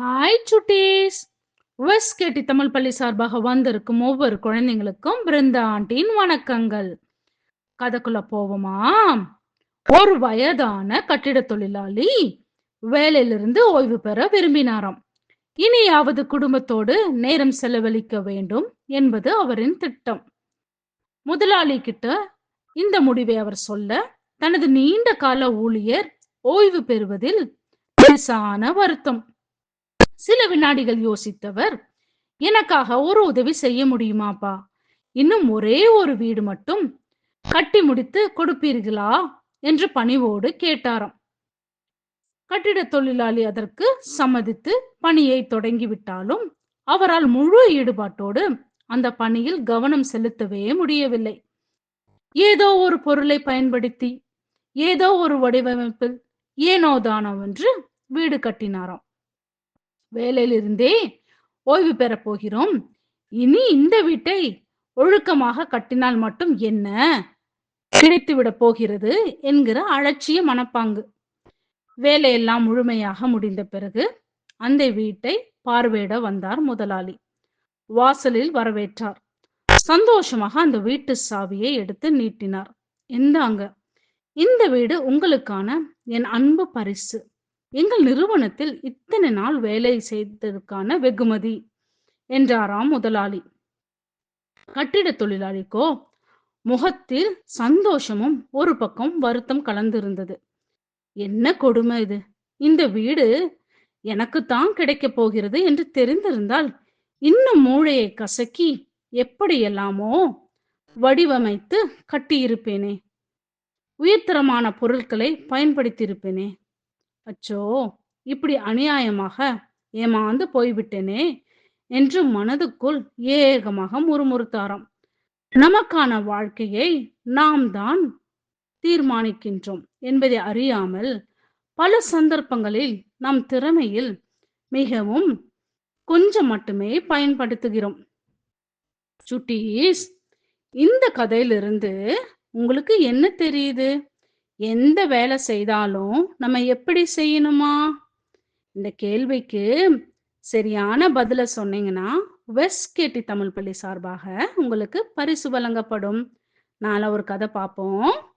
Hi சுட்டீஸ் வெஸ் கேட்டி தமிழ் பள்ளி சார்பாக வந்திருக்கும் ஒவ்வொரு குழந்தைங்களுக்கும் பிருந்தா ஆண்டியின் வணக்கங்கள். கதைக்குள்ள போவோமா? ஒரு வயதான கட்டிட தொழிலாளி வேலையிலிருந்து ஓய்வு பெற விரும்பினாராம். இனியாவது குடும்பத்தோடு நேரம் செலவழிக்க வேண்டும் என்பது அவரின் திட்டம். முதலாளி கிட்ட இந்த முடிவை அவர் சொல்ல தனது நீண்ட கால ஊழியர் ஓய்வு பெறுவதில் பெருசான வருத்தம். சில வினாடிகள் யோசித்தவர் எனக்காக ஒரு உதவி செய்ய முடியுமாப்பா? இன்னும் ஒரே ஒரு வீடு மட்டும் கட்டி முடித்து கொடுப்பீர்களா? என்று பணிவோடு கேட்டாராம். கட்டிட தொழிலாளி அதற்கு சம்மதித்து பணியை தொடங்கிவிட்டாலும் அவரால் முழு ஈடுபாட்டோடு அந்த பணியில் கவனம் செலுத்தவே முடியவில்லை. ஏதோ ஒரு பொருளை பயன்படுத்தி ஏதோ ஒரு வடிவமைப்பில் ஏனோதானோ என்று வீடு கட்டினாராம். வேலையிலிருந்தே ஓய்வு பெறப் போகிறோம். இனி இந்த வீட்டை ஒழுக்கமாக கட்டினால் மட்டும் என்ன? கிடைத்துவிடப் போகிறது என்கிற அலட்சிய மனப்பாங்கு. வேலையெல்லாம் முழுமையாக முடிந்த பிறகு அந்த வீட்டை பார்வையிட வந்தார் முதலாளி. வாசலில் வரவேற்றார். சந்தோஷமாக அந்த வீட்டு சாவியை எடுத்து நீட்டினார். இந்தாங்க இந்த வீடு உங்களுக்கான என் அன்பு பரிசு. எங்கள் நிறுவனத்தில் இத்தனை நாள் வேலை செய்ததற்கான வெகுமதி என்றாராம் முதலாளி. கட்டிட தொழிலாளிக்கோ? முகத்தில் சந்தோஷமும் ஒரு பக்கம் வருத்தம் கலந்திருந்தது. என்ன கொடுமை இது? இந்த வீடு எனக்குத்தான் கிடைக்க போகிறது என்று தெரிந்திருந்தால் இன்னும் மூளையை கசக்கி எப்படியெல்லாமோ வடிவமைத்து கட்டியிருப்பேனே. உயர்தரமான பொருட்களை பயன்படுத்தியிருப்பேனே. அச்சோ இப்படி அநியாயமாக? ஏமாந்து போய்விட்டேனே? என்று மனதுக்குள் ஏகமாக முறுமுறுத்தாராம். நமக்கான வாழ்க்கையை நாம் தான் தீர்மானிக்கின்றோம் என்பதை அறியாமல் பல சந்தர்ப்பங்களில் நம் திறமையில் மிகவும் கொஞ்சம் மட்டுமே பயன்படுத்துகிறோம். சுட்டீஸ் இந்த கதையிலிருந்து உங்களுக்கு என்ன தெரியுது? எந்த வேலை செய்தாலும் நம்ம எப்படி செய்யணுமா? இந்த கேள்விக்கு சரியான பதில சொன்னீங்கன்னா வெஸ்ட் கேட்டி தமிழ் பள்ளி சார்பாக உங்களுக்கு பரிசு வழங்கப்படும். நாளை ஒரு கதை பார்ப்போம்.